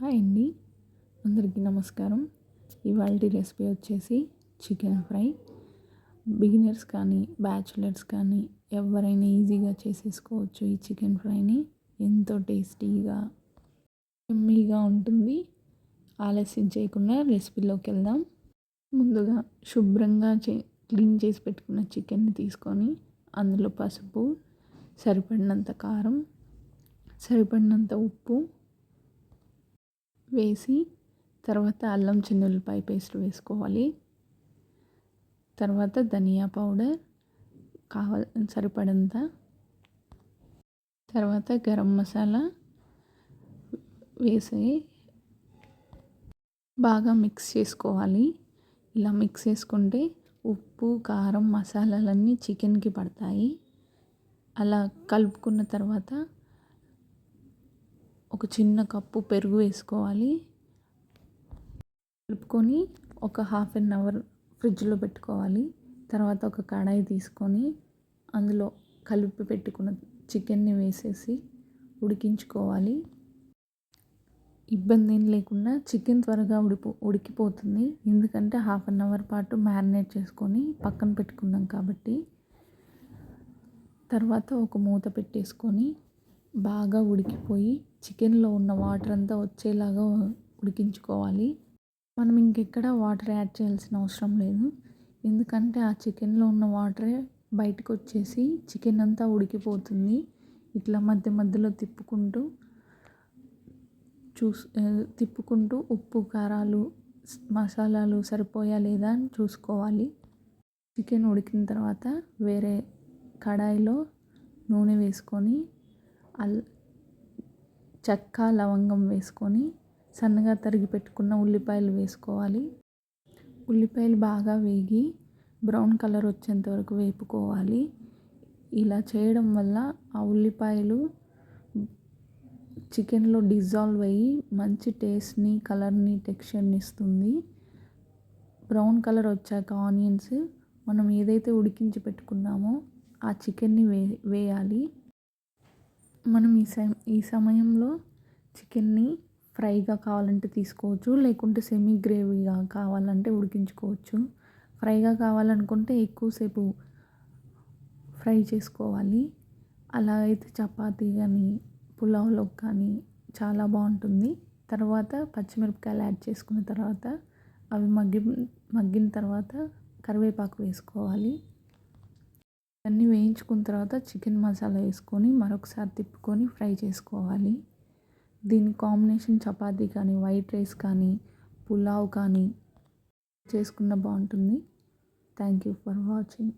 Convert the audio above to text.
Hi అండి. అందరికీ నమస్కారం. ఇవాళ రెసిపీ వచ్చేసి చికెన్ ఫ్రై. బిగినర్స్ కానీ బ్యాచులర్స్ కానీ ఎవరైనా ఈజీగా చేసేసుకోవచ్చు ఈ చికెన్ ఫ్రైని. ఎంతో టేస్టీగా ఎమ్మీగా ఉంటుంది. ఆలస్యం చేయకుండా రెసిపీలోకి వెళ్దాం. ముందుగా శుభ్రంగా చే క్లీన్ చేసి పెట్టుకున్న చికెన్ని తీసుకొని అందులో పసుపు సరిపడినంత కారం సరిపడినంత ఉప్పు వేసి తర్వాత అల్లం చిన్నులపాయ పేస్ట్ వేసుకోవాలి. తర్వాత ధనియా పౌడర్ కావాల సరిపడంత. తర్వాత గరం మసాలా వేసి బాగా మిక్స్ చేసుకోవాలి. ఇలా మిక్స్ చేసుకుంటే ఉప్పు కారం మసాలాలన్నీ చికెన్కి పడతాయి. అలా కలుపుకున్న తర్వాత ఒక చిన్న కప్పు పెరుగు వేసుకోవాలి. కలుపుకొని ఒక హాఫ్ అన్ అవర్ ఫ్రిడ్జ్లో పెట్టుకోవాలి. తర్వాత ఒక కడాయి తీసుకొని అందులో కలిపి పెట్టుకున్న చికెన్ని వేసేసి ఉడికించుకోవాలి. ఇబ్బంది ఏం లేకుండా చికెన్ త్వరగా ఉడిపో ఉడికిపోతుంది. ఎందుకంటే హాఫ్ అన్ అవర్ పాటు మ్యారినేట్ చేసుకొని పక్కన పెట్టుకున్నాం కాబట్టి. తర్వాత ఒక మూత పెట్టేసుకొని బాగా ఉడికిపోయి చికెన్లో ఉన్న వాటర్ అంతా వచ్చేలాగా ఉడికించుకోవాలి. మనం ఇంకెక్కడ వాటర్ యాడ్ చేయాల్సిన అవసరం లేదు. ఎందుకంటే ఆ చికెన్లో ఉన్న వాటరే బయటకు వచ్చేసి చికెన్ అంతా ఉడికిపోతుంది. ఇట్లా మధ్య మధ్యలో తిప్పుకుంటూ చూస్ తిప్పుకుంటూ ఉప్పు కారాలు మసాలాలు సరిపోయా లేదా అని చూసుకోవాలి. చికెన్ ఉడికిన తర్వాత వేరే కడాయిలో నూనె వేసుకొని అల్ చెక్క లవంగం వేసుకొని సన్నగా తరిగి పెట్టుకున్న ఉల్లిపాయలు వేసుకోవాలి. ఉల్లిపాయలు బాగా వేగి బ్రౌన్ కలర్ వచ్చేంత వరకు వేపుకోవాలి. ఇలా చేయడం వల్ల ఆ ఉల్లిపాయలు చికెన్లో డిజాల్వ్ అయ్యి మంచి టేస్ట్ని కలర్ని టెక్స్చర్ని ఇస్తుంది. బ్రౌన్ కలర్ వచ్చాక ఆనియన్స్ మనం ఏదైతే ఉడికించి పెట్టుకున్నామో ఆ చికెన్ని వే వేయాలి. మనం ఈ సమ ఈ సమయంలో చికెన్ని ఫ్రైగా కావాలంటే తీసుకోవచ్చు లేకుంటే సెమీ గ్రేవీగా కావాలంటే ఉడికించుకోవచ్చు. ఫ్రైగా కావాలనుకుంటే ఎక్కువసేపు ఫ్రై చేసుకోవాలి. అలా అయితే చపాతీ కానీ పులావ్లోకి కానీ చాలా బాగుంటుంది. తర్వాత పచ్చిమిరపకాయలు యాడ్ చేసుకున్న తర్వాత అవి మగ్గి మగ్గిన తర్వాత కరివేపాకు వేసుకోవాలి. అన్నీ వేయించుకున్న తర్వాత చికెన్ మసాలా వేసుకొని మరొకసారి తిప్పుకొని ఫ్రై చేసుకోవాలి. దీని కాంబినేషన్ చపాతీ కానీ వైట్ రైస్ కానీ పులావ్ కానీ చేసుకున్న బాగుంటుంది. Thank you for watching.